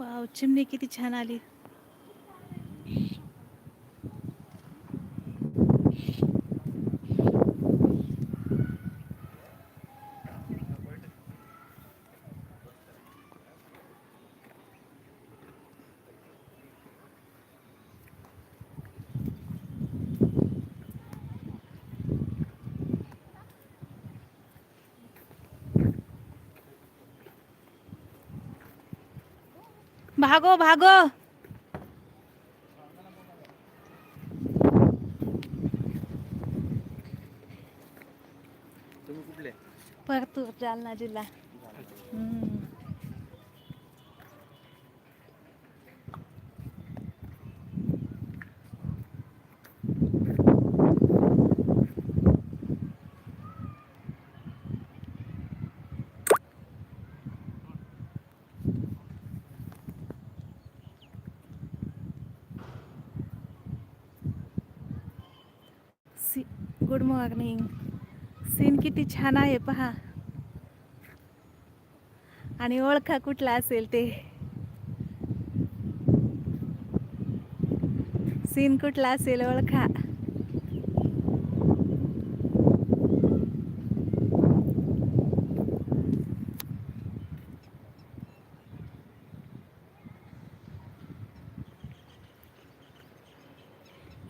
Wow चिमणी किती छान आली. भागो भागो. परतूर जालना जिल्हा. मॉर्निंग सीन किती छान आहे पहा. आणि ओळखा कुठला असेल ते. सीन कुठला असेल ओळखा.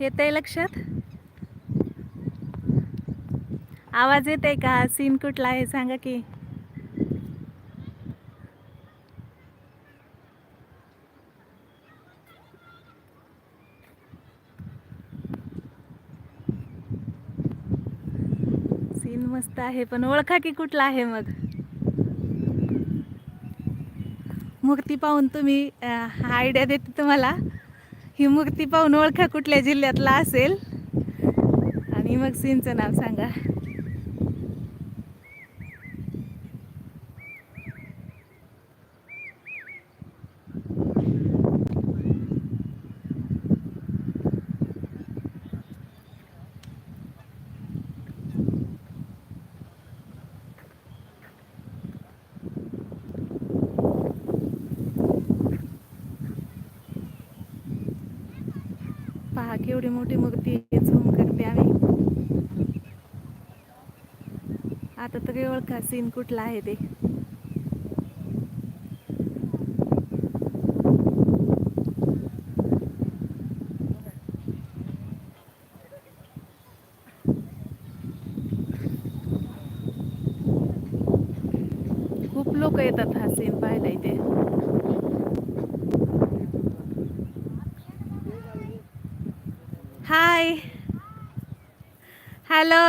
येत आहे लक्षात? आवाज येत आहे का? सीन कुठला आहे? सांगा की. सीन मस्त आहे पण ओळखा की कुठला आहे मग? मूर्ती पाहून तुम्ही आयडिया देते तुम्हाला. ही मूर्ती पाहून ओळखा कुठल्या जिल्ह्यातला असेल. आणि मग सीनचं नाव सांगा. पहा केवढी मोठी मूर्ती झूम करते आम्ही. आता तरी ओळखा सीन कुठला आहे ते. खूप लोक येतात हा सीन पाहायला इथे हाय हॅलो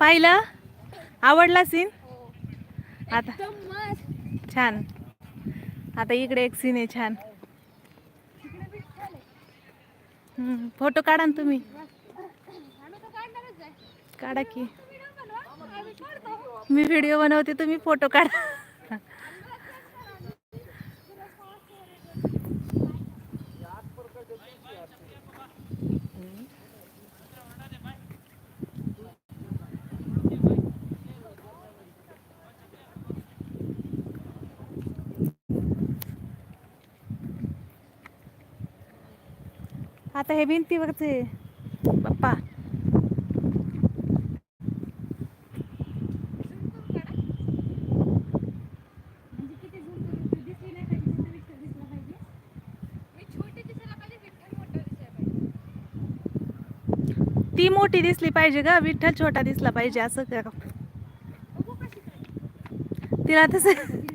पाहिलं? आवडला सीन आता छान. आता इकडे एक सीन आहे छान. फोटो काढा ना तुम्ही. काढा की. मी व्हिडिओ बनवते तुम्ही फोटो काढा. आता हे भिंतीवरचे बाप्पा. ती मोठी दिसली पाहिजे ग विठ्ठल छोटा दिसला पाहिजे असं कर. तिला तसं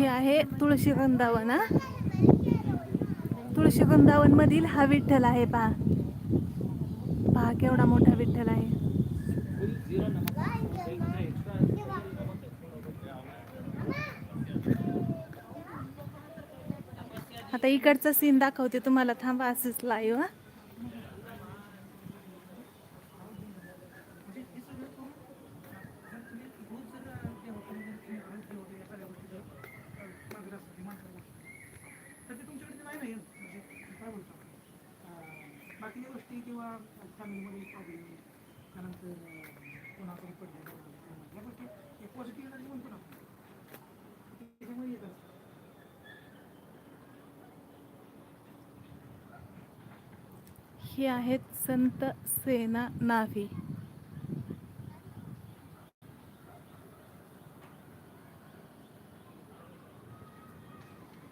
हे आहे तुळशी वृंदावन हा? तुळशी वृंदावन मधील हा विठ्ठल आहे पहा. पहा केवढा मोठा विठ्ठल आहे. आता इकडचा सीन दाखवते तुम्हाला. थांबा असंच लाईव्ह हा तर ते तुमच्याकडे नाही नाही म्हणजे काय बोलतो अं, बाकीच्या गोष्टी किंवा फॅमिलीमध्ये प्रॉब्लेम त्यानंतर कोणाकडे पडले या गोष्टी एक पॉझिटिव्ह एनर्जी म्हणतो ना आपण. त्याच्यामुळे येत असतं. हे आहेत संत सेना नाभी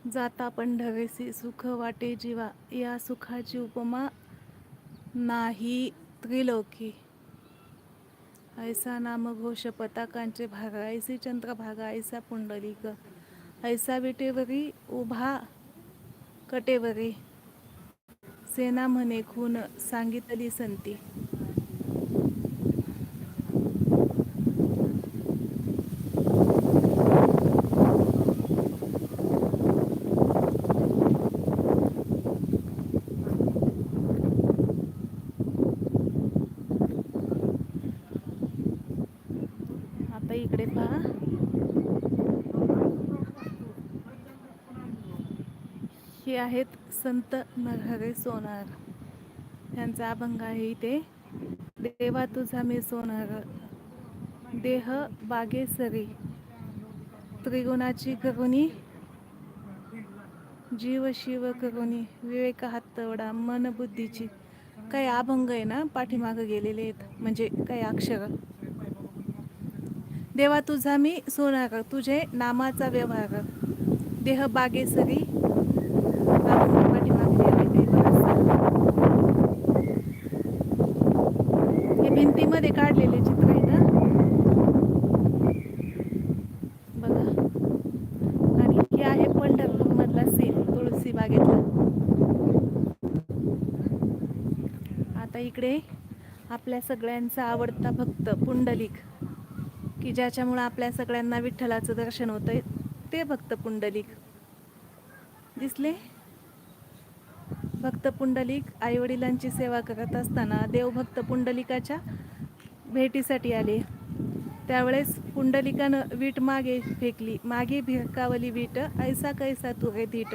जाता पंढवेसी सुख वाटे जीवा. या सुखाची उपमा नाही त्रिलोकी. ऐसा नाम घोष पताकांचे भागायसी चंद्रभागा ऐसा पुंडलिक ऐसा विटेवरी उभा कटेवरी. सेना म्हणे खून सांगितली संती आता इकडे पहा. हे आहेत संत नरहरे सोनार. त्यांचा अभंग आहे इथे. देवा तुझा मी सोनार. देह बागेसरी त्रिगुणाची करुणी. जीव शिव करुणी. विवेक हातवडा मन बुद्धीची. काही अभंग आहे ना? पाठीमागं गेलेले आहेत. म्हणजे काही अक्षर? देवा तुझा मी सोनार तुझे नामाचा व्यवहार कर देह बागेसरी अभंग हे भिंतीमध्ये काढलेले चित्र आहे ना? बघा. आणि हे आहे पंढरपूर मधला सीन तुळशी बागेतला. आता इकडे आपल्या सगळ्यांचा आवडता भक्त पुंडलिक. की ज्याच्यामुळं आपल्या सगळ्यांना विठ्ठलाचं दर्शन होतं ते भक्त पुंडलिक. दिसले? भक्त पुंडलिक आईवडिलांची सेवा करत असताना देवभक्त पुंडलिकाच्या भेटीसाठी आले. त्यावेळेस पुंडलिकानं वीट मागे फेकली. मागे भिरकावली वीट ऐसा कैसा तुरे धीट.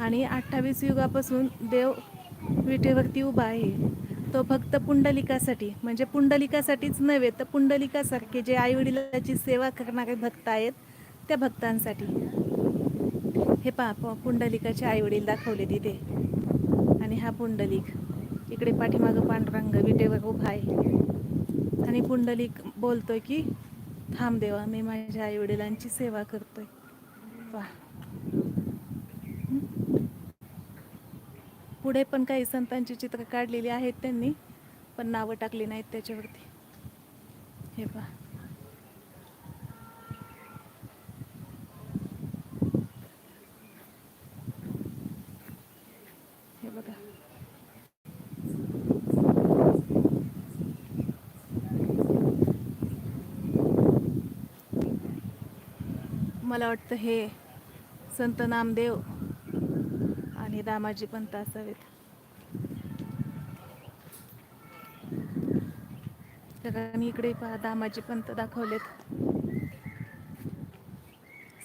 आणि अठ्ठावीस युगापासून देव विटेवरती उभा आहे. तो फक्त पुंडलिकासाठी म्हणजे पुंडलिकासाठीच नव्हे तर पुंडलिकासारखे जे आईवडिलाची सेवा करणारे भक्त आहेत त्या भक्तांसाठी. हे पहा प- पुंडलिकाचे आईवडील दाखवले तिथे. आणि हा पुंडलिक इकडे पाठीमागं पांडुरंग विटेवर उभा आहे. आणि पुंडलिक बोलतोय की थांब देवा मी माझ्या आईवडिलांची सेवा करतोय. पहा. पुढे पण काही संतांची चित्र काढलेली आहेत त्यांनी पण नावं टाकली नाहीत त्याच्यावरती. हे पहा. हे बघा. मला वाटतं हे संत नामदेव आणि दामाजी पंत असावेत तर मी इकडे पहा दामाजी पंत दाखवलेत.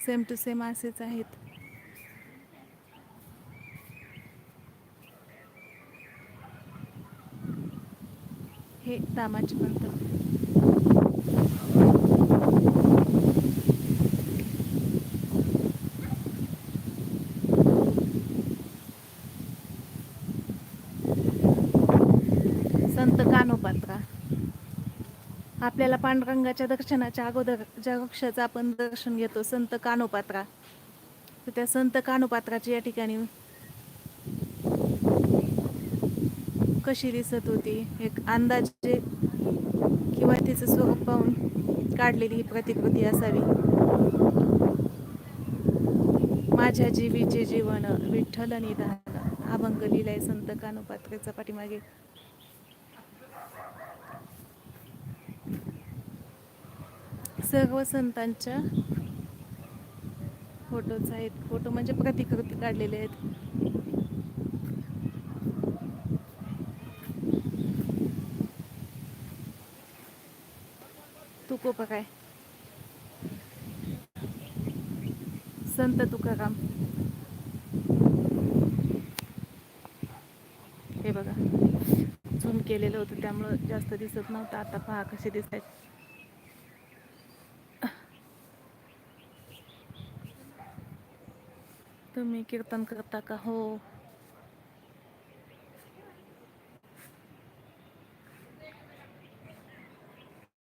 सेम टू सेम असेच आहेत. हे दामाजी पंत संत कानोपात्रा. आपल्याला पांडुरंगाच्या दर्शनाच्या अगोदर ज्या वृक्षाचं आपण दर्शन घेतो संत कानोपात्रा. तर त्या संत कानोपात्राची या ठिकाणी कशी दिसत होती एक अंदाजे किंवा तिचं स्वरूप पाहून काढलेली ही प्रतिकृती असावी. माझ्या जीवीचे जीवन विठ्ठल निधान अभंग लिहिलाय संत कानोपात्रेचा पाठीमागे. सर्व संतांच्या फोटोज आहेत. फोटो म्हणजे प्रतिकृती काढलेले आहेत. तुकोपा काय? संत तुकाराम. हे बघा झूम केलेलं होतं त्यामुळं जास्त दिसत नव्हतं. आता पहा कसे दिसत तुम्ही कीर्तन करता का हो।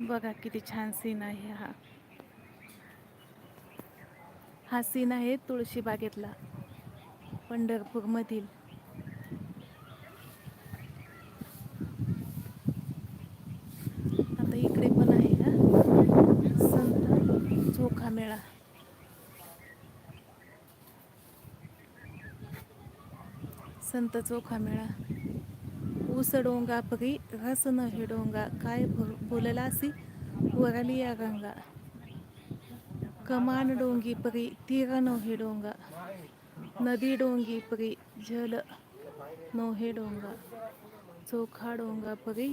बघा किती छान सीन आहे हा. हा सीन आहे तुळशी बागेतला पंढरपूर मधील आता इकडे पण आहे का संत चोखा मेळा संत चोखा मेळा. ऊस डोंगा परी रस न हे डोंगा. काय बोललासी वरली या गंगा. कमान डोंगी परी तीर नो हे डोंगा. नदी डोंगी परी जल नो हे डोंगा. चोखा डोंगा परी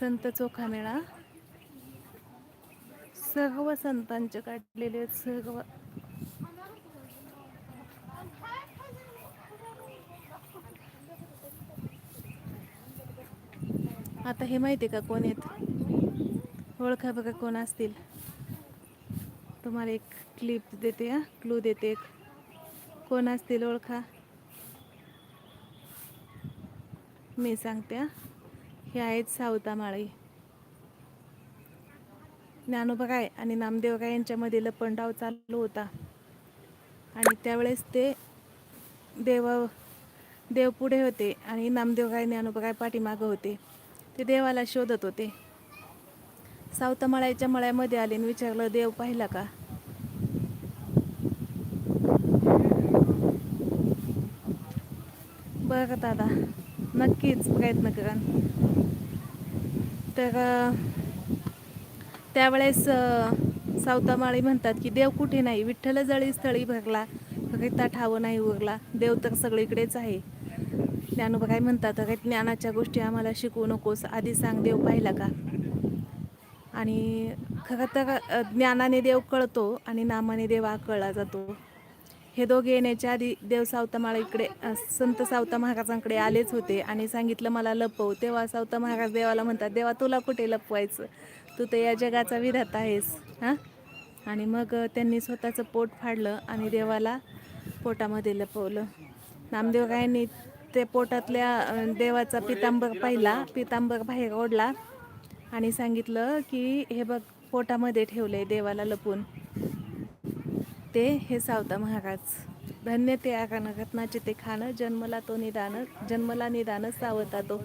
संत चोखा मेळा. सर्व संतांचे काढलेले आहेत सर्व आता हे माहिती आहे का कोण आहेत? ओळखा बघा कोण असतील. तुम्हाला एक क्लिप देते हा. क्लू देते एक. कोण असतील ओळखा? मी सांगते हा. हे आहेत सावता माळी. ज्ञानोबा आणि नामदेवराय यांच्यामध्ये लपंडाव चालू होता. आणि त्यावेळेस ते देव देव पुढे होते आणि नामदेवराय काय पाठीमागं होते. ते देवाला शोधत होते. सावता मळ्याच्या मळ्यामध्ये आले आणि विचारलं देव पाहिला का? बरं दादा नक्कीच प्रयत्न करा तर त्यावेळेस सावतामाळी म्हणतात की देव कुठे नाही विठ्ठल जळी स्थळी भरला रिता ठाव नाही उरला देव तर सगळीकडेच आहे. ज्ञानोबा काय म्हणतात काही ज्ञानाच्या गोष्टी आम्हाला शिकवू नकोस आधी सांग देव पाहिला का? आणि खरं तर ज्ञानाने देव कळतो आणि नामाने देव आकळला जातो. हे दोघे येण्याच्या आधी देव सावता इकडे संत सावता महाराजांकडे आलेच होते आणि सांगितलं मला लपव. तेव्हा सावता महाराज देवाला म्हणतात देवा तुला कुठे लपवायचं? तू तर या जगाचा विधाता आहेस. हां? आणि मग त्यांनी स्वतःचं पोट फाडलं आणि देवाला पोटामध्ये लपवलं. नामदेव रायांनी ते पोटातल्या देवाचा पितांबर पाहिला पितांबर बाहेर ओढला आणि सांगितलं की हे बघ पोटामध्ये ठेवलं आहे देवाला लपून. ते हे सावता महाराज. धन्य ते आकान रत्नाचे ते खाणं जन्मला तो निदान जन्मला निदान सावता तो.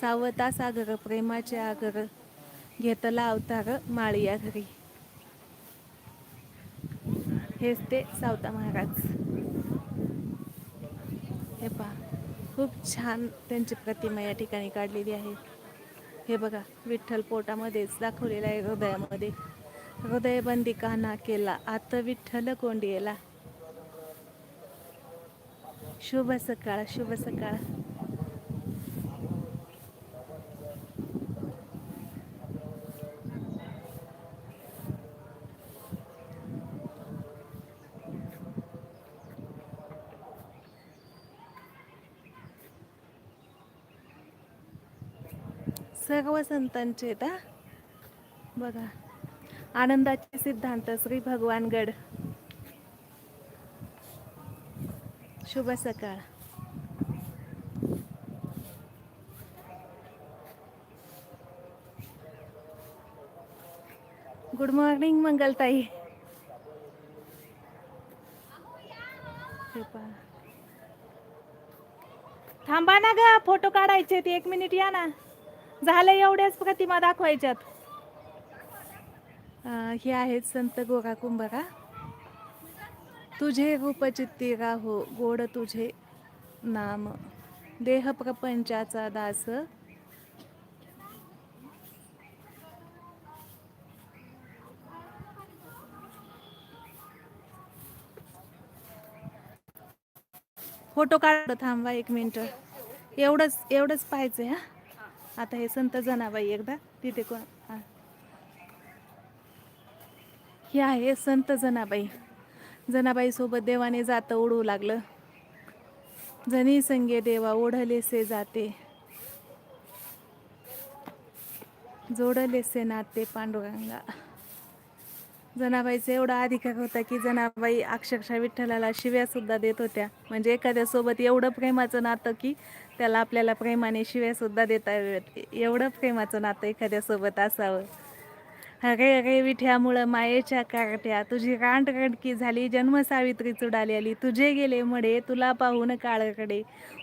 सावता सागर प्रेमाचे आगर घेतला अवतार माळिया घरी. हेच ते सावता महाराज. हे पहा खूप छान त्यांची प्रतिमा या ठिकाणी काढलेली आहे. हे बघा विठ्ठल पोटामध्येच दाखवलेलं आहे हृदयामध्ये. हृदयबंदी काना केला आता विठ्ठल कोंडियेला शुभ सकाळ शुभ सकाळ सर्व संतांचे आहेत बघा आनंदाचे सिद्धांत श्री भगवानगड. शुभ सकाळ. Good morning Mangaltai. थांबा ना ग फोटो काढायचे ते एक मिनिट या ना. झालं एवढ्याच प्रतिमा दाखवायच्यात. हे आहेत संत गोरा कुंभारा. तुझे रूप चित्ती राहो गोड तुझे नाम. देह प्रपंचाचा दास. फोटो काढ थांबा एक मिनटं. एवढंच एवढंच पाहायचं हा? आता हे संत जनाबाई एकदा तिथे कोण हे आहे संत जनाबाई. जनाबाईसोबत देवाने जातं ओढू लागलं. जनी संगे देवा ओढलेसे जाते. जोडलेसे नाते पांडुरंगा. जनाबाईचा एवढा अधिकार होता की जनाबाई अक्षरशः विठ्ठलाला शिव्यासुद्धा देत होत्या. म्हणजे एखाद्यासोबत एवढं प्रेमाचं नातं की त्याला आपल्याला प्रेमाने शिव्यासुद्धा देता येत एवढं प्रेमाचं नातं एखाद्यासोबत असावं. हरे हरे विठ्यामुळं मायेच्या कारट्या तुझी रांडरडकी झाली जन्म सावित्री चुडाली आली तुझे गेले मडे तुला पाहून काळकडे.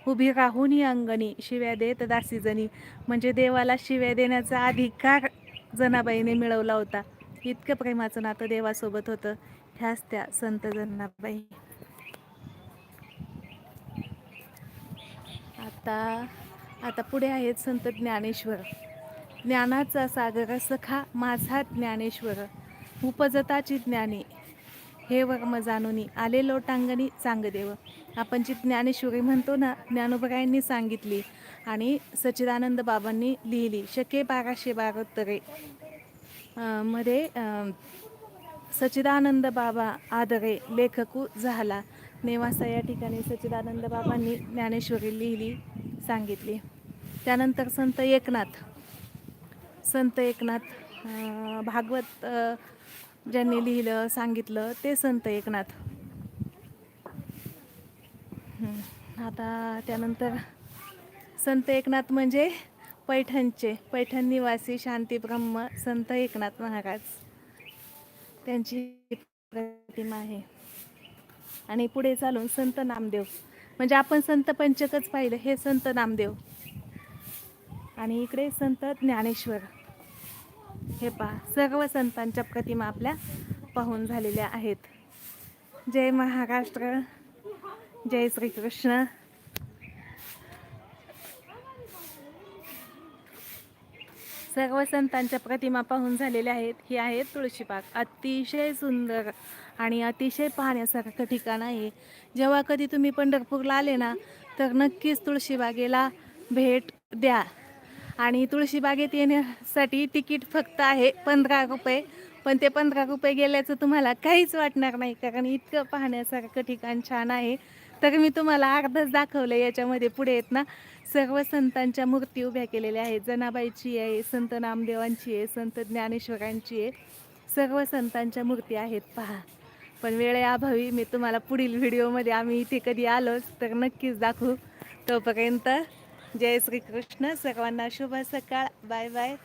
उभी राहून ही अंगणी शिव्या देत दासीजणी म्हणजे देवाला शिव्या देण्याचा अधिकार जनाबाईने मिळवला होता. इतकं प्रेमाचं नातं देवासोबत होतं. ह्याच त्या संत जनाबाई. आता आता पुढे आहेत संत ज्ञानेश्वर. ज्ञानाचा सागर सखा माझा ज्ञानेश्वर उपजताची ज्ञानी हे वर्म जाणूनी आले लोटांगणी चांगदेव. आपण जी ज्ञानेश्वरी म्हणतो ना ज्ञानोबरायांनी सांगितली आणि सच्चिदानंद बाबांनी लिहिली शके बाराशे बारोत्तरे. मध्ये सच्चिदानंद बाबा आदरे लेखकू झाला. नेवासा या ठिकाणी सच्चिदानंद बाबांनी ज्ञानेश्वरी लिहिली सांगितली. त्यानंतर संत एकनाथ संत एकनाथ भागवत ज्यांनी लिहिलं सांगितलं ते संत एकनाथ. आता त्यानंतर संत एकनाथ म्हणजे पैठणचे पैठण निवासी शांती ब्रह्म संत एकनाथ महाराज. त्यांची प्रतिमा आहे. आणि पुढे चालून संत नामदेव. म्हणजे आपण संत पंचकच पाहिलं हे संत नामदेव. आणि इकडे संत ज्ञानेश्वर. हे पहा सर्व संतांच्या प्रतिमा आपल्या पाहून झालेल्या आहेत. जय महाराष्ट्र जय श्रीकृष्ण. सर्व संतांच्या प्रतिमा पाहून झालेल्या आहेत. ही आहे तुळशीबाग अतिशय सुंदर आणि अतिशय पाहण्यासारखं ठिकाण आहे. जेव्हा कधी तुम्ही पंढरपूरला आले ना तर नक्कीच तुळशीबागेला भेट द्या. आणि तुळशीबागेत येण्यासाठी तिकीट फक्त आहे पंधरा रुपये. पण ते पंधरा रुपये गेल्याचं तुम्हाला काहीच वाटणार नाही कारण इतकं पाहण्यासारखं ठिकाण छान आहे. तर मी तुम्हाला अर्धच दाखवलं याच्यामध्ये पुढे येत ना सर्व संतांच्या मूर्ती उभ्या केलेल्या आहेत. जनाबाईची आहे संत नामदेवांची आहे संत ज्ञानेश्वरांची आहे. सर्व संतांच्या मूर्ती आहेत पहा. पण वेळेअभावी मी तुम्हाला पुढील व्हिडिओमध्ये आम्ही इथे कधी आलोच तर नक्कीच दाखवू. तोपर्यंत जय श्री कृष्ण सर्वांना शुभ सकाळ. Bye bye.